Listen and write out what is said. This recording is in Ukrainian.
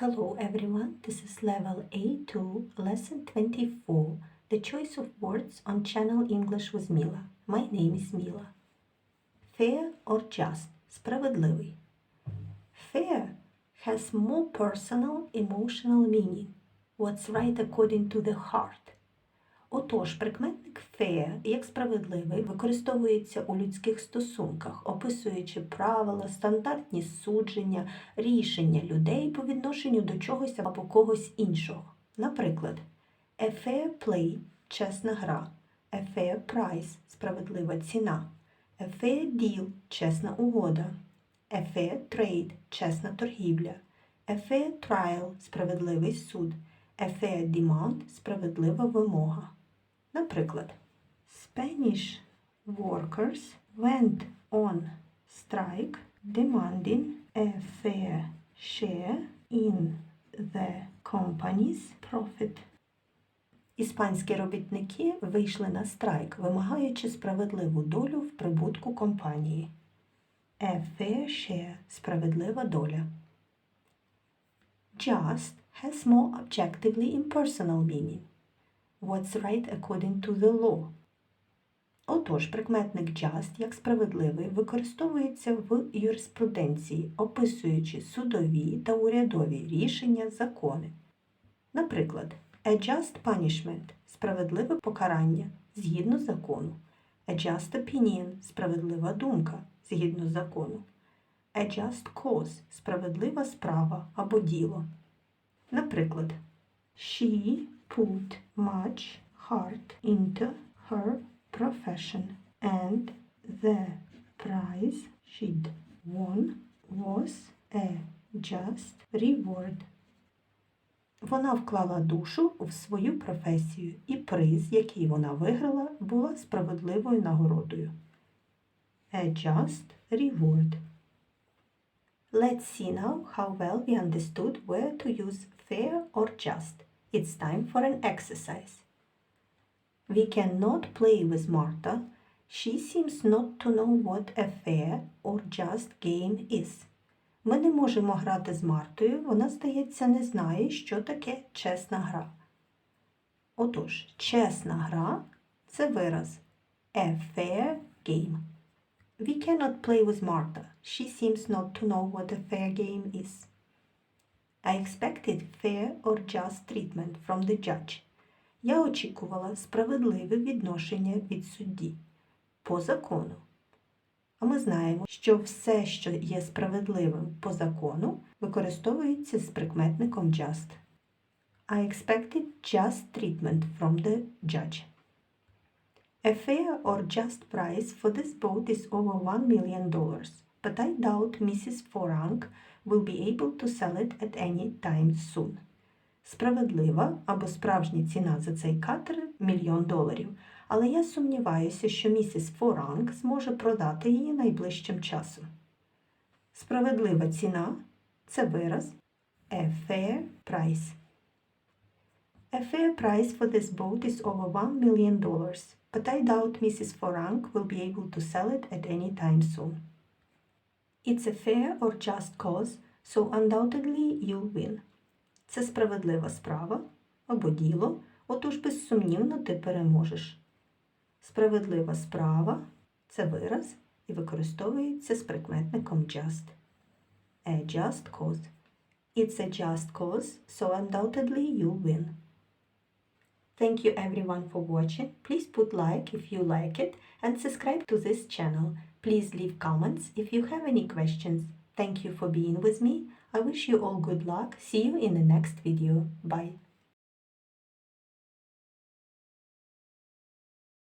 Hello everyone, this is level A2, lesson 24, the choice of words on channel English with Mila. My name is Mila. Fair or just? Справедливий. Fair has more personal emotional meaning. What's right according to the heart. Отож, прикметник fair, як справедливий, використовується у людських стосунках, описуючи правила, стандартні судження, рішення людей по відношенню до чогось або когось іншого. Наприклад, a fair play – чесна гра, a fair price – справедлива ціна, a fair deal – чесна угода, a fair trade – чесна торгівля, a fair trial – справедливий суд, a fair demand – справедлива вимога. Наприклад, Spanish workers went on strike demanding a fair share in the company's profit. Іспанські робітники вийшли на страйк, вимагаючи справедливу долю в прибутку компанії. A fair share – справедлива доля. Just has more objectively impersonal meaning. What's right according to the law. Отож, прикметник just як справедливий використовується в юриспруденції, описуючи судові та урядові рішення, закони. Наприклад, a just punishment – справедливе покарання згідно закону, a just opinion – справедлива думка згідно закону, a just cause – справедлива справа або діло. Наприклад, She put much heart into her profession, and the prize she'd won was a just reward. Вона вклала душу в свою професію, і приз, який вона виграла, була справедливою нагородою. A just reward. Let's see now how well we understood where to use fair or just. It's time for an exercise. We cannot play with Marta. She seems not to know what a fair or just game is. Ми не можемо грати з Мартою, вона, здається, не знає, що таке чесна гра. Отож, чесна гра це вираз a fair game. We cannot play with Marta. She seems not to know what a fair game is. I expected fair or just treatment from the judge. Я очікувала справедливе відношення від судді по закону. А ми знаємо, що все, що є справедливим по закону, використовується з прикметником just. I expected just treatment from the judge. A fair or just price for this boat is over $1 million, but I doubt Mrs. Forang will be able to sell it at any time soon. Справедлива або справжня ціна за цей катер мільйон доларів, але я сумніваюся, що місіс Форанг зможе продати її найближчим часом. Справедлива ціна це вираз a fair price. A fair price for this boat is over $1 million, but I doubt Mrs. Forang will be able to sell it at any time soon. It's a fair or just cause, so undoubtedly you'll win. Це справедлива справа або діло, отож безсумнівно ти переможеш. Справедлива справа це вираз і використовується з прикметником just. A just cause. It's a just cause, so undoubtedly you'll win. Thank you everyone for watching. Please put like if you like it and subscribe to this channel. Please leave comments if you have any questions. Thank you for being with me. I wish you all good luck. See you in the next video. Bye.